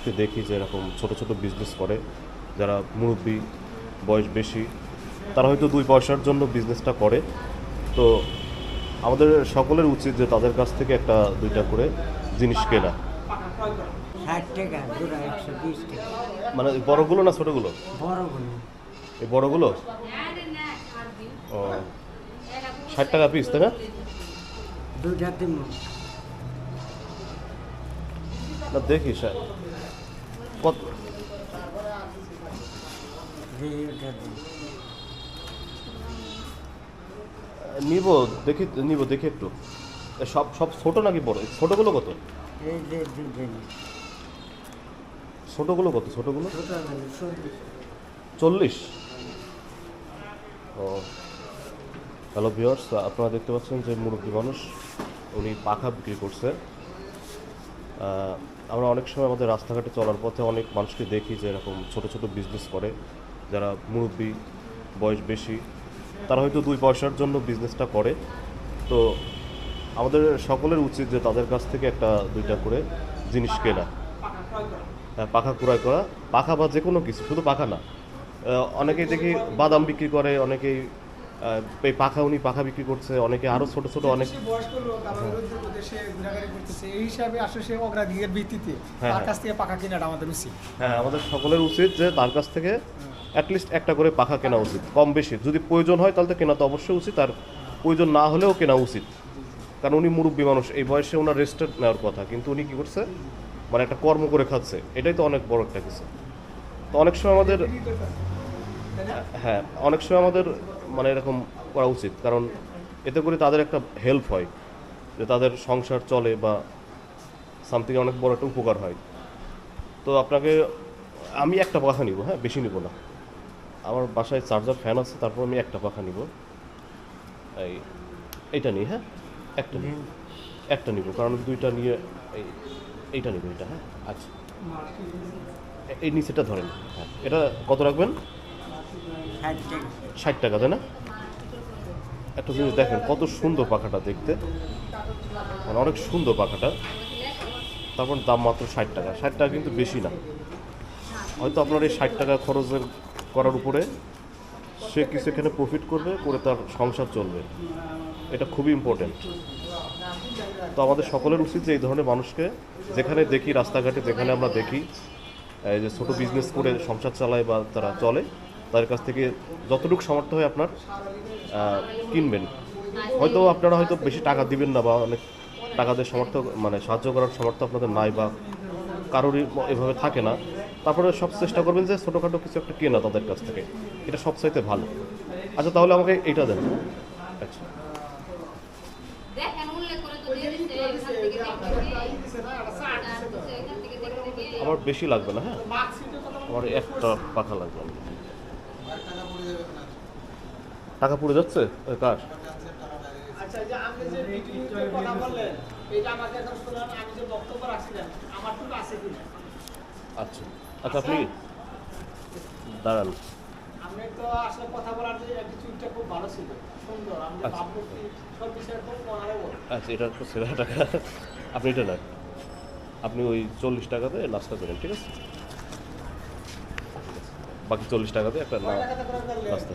মানুষকে দেখি যে এরকম ছোট ছোট বিজনেস করে যারা মুরব্বী বয়স বেশি তারা হয়তো দুই পয়সার জন্য বিজনেসটা করে। তো আমাদের সকলের উচিত যে তাদের কাছ থেকে একটা দুইটা করে জিনিস কেনা। মানে বড়গুলো না ছোটগুলো? বড়গুলো। এই বড়গুলো? ও ষাট টাকা পিস তাই না? দুইটা না দেখি স্যার কত? নিব, দেখি নিব, দেখি একটু। সব সব ছোট নাকি বড়? ছোটগুলো কত? ছোটগুলো কত? ছোটগুলো? চল্লিশ। ও। হ্যালো ভিওর্স আপনারা দেখতে পাচ্ছেন যে মুরব্বী মানুষ, উনি পাখা বিক্রি করছে। আমরা অনেক সময় আমাদের রাস্তাঘাটে চলার পথে অনেক মানুষকে দেখি যে এরকম ছোট ছোট বিজনেস করে যারা মুরব্বী বয়স বেশি তারা হয়তো দুই পয়সার জন্য বিজনেসটা করে। তো আমাদের সকলের উচিত যে তাদের কাছ থেকে একটা দুইটা করে জিনিস কেনা। হ্যাঁ, পাখা ক্রয় করা পাখা বা যে কোনো কিছু শুধু পাখা না। অনেকেই দেখি বাদাম বিক্রি করে অনেকেই এই পাখা উনি পাখা বিক্রি করছে অনেকে আরও ছোট ছোট অনেক বয়স্ক লোক ঘোরাঘুরি করতেছে। এই হিসাবে আসলে সে অগ্রাধিকার ভিত্তিতে হ্যাঁ, তার হ্যাঁ। কাছ থেকে পাকা কেনাটা আমাদের উচিত। হ্যাঁ আমাদের সকলের উচিত যে তার কাছ থেকে অ্যাটলিস্ট একটা করে পাখা কেনা উচিত কম বেশি। যদি প্রয়োজন হয় তাহলে তো কেনা তো অবশ্যই উচিত আর প্রয়োজন না হলেও কেনা উচিত। কারণ উনি মুরব্বী মানুষ এই বয়সে ওনার রেস্টের নেওয়ার কথা কিন্তু উনি কি করছে? মানে একটা কর্ম করে খাচ্ছে এটাই তো অনেক বড় একটা কিছু। তো অনেক সময় আমাদের হ্যাঁ অনেক সময় আমাদের মানে এরকম করা উচিত। কারণ এতে করে তাদের একটা হেল্প হয়, যে তাদের সংসার চলে বা সামথিং অনেক বড় একটা উপকার হয়। তো আপনাকে, আমি একটা পাখা নিব হ্যাঁ? বেশি নিব না। আমার বাসায় চার্জার ফ্যান আছে, তারপর আমি একটা পাখা নিব। এই, এইটা নিই হ্যাঁ? একটা নিব। একটা নিব, কারণ দুইটা নিয়ে, এই, এইটা নিব এটা হ্যাঁ? আচ্ছা। এই নিচেটা ধরেন হ্যাঁ। এটা কত রাখবেন? ষাট টাকা, তাই না? একটা জিনিস দেখেন, কত সুন্দর পাখাটা দেখতে। মানে অনেক সুন্দর পাখাটা। তারপর দাম মাত্র ষাট টাকা। ষাট টাকা কিন্তু বেশি না। হয়তো আপনার এই ষাট টাকা খরচের করার উপরে সে কিছু এখানে প্রফিট করবে, করে তার সংসার চলবে। এটা খুবই ইম্পর্টেন্ট তো আমাদের সকলের উচিত যে এই ধরনের মানুষকে যেখানে দেখি, রাস্তাঘাটে যেখানে আমরা দেখি, এই যে ছোট বিজনেস করে সংসার চালায় বা তারা চলে তাদের কাছ থেকে যতটুকু সামর্থ্য হয় আপনার কিনবেন। হয়তো আপনারা হয়তো বেশি টাকা দিবেন না বা অনেক টাকাদের সামর্থ্য মানে সাহায্য করার সামর্থ্য আপনাদের নাই বা কারোরই এভাবে থাকে না। তারপরে সব চেষ্টা করবেন যে ছোটোখাটো কিছু একটা কেনা তাদের কাছ থেকে। এটা সবচাইতে ভালো। আচ্ছা তাহলে আমাকে এইটা দেন। আচ্ছা। দিয়ে আমার বেশি লাগবে না হ্যাঁ? আমার একটা পাখা লাগবে টাকা পড়ে যাচ্ছে ওই কার আচ্ছা এই যে আপনি যে মিটিংয়ে কথা বললেন এটা আমাকে এখন শোনান আমি যে বক্তব্য রাখছিলাম আমার যাচ্ছে আছে কিনা আচ্ছা। আচ্ছা আপনি দাঁড়ান। আপনি তো আসলে কথা বলার যে অ্যাটিটিউডটা খুব ভালো ছিল। সুন্দর আপনি আচ্ছা। ভাবমূর্তি সব বিষয়ে খুব অনারেবল আচ্ছা এটা তো সেরা টাকা। আপনি এটা নেন। আপনি ওই চল্লিশ টাকাতে নাস্তা করেন ঠিক আছে? বাকি চল্লিশ টাকাতে একটা করে নাস্তা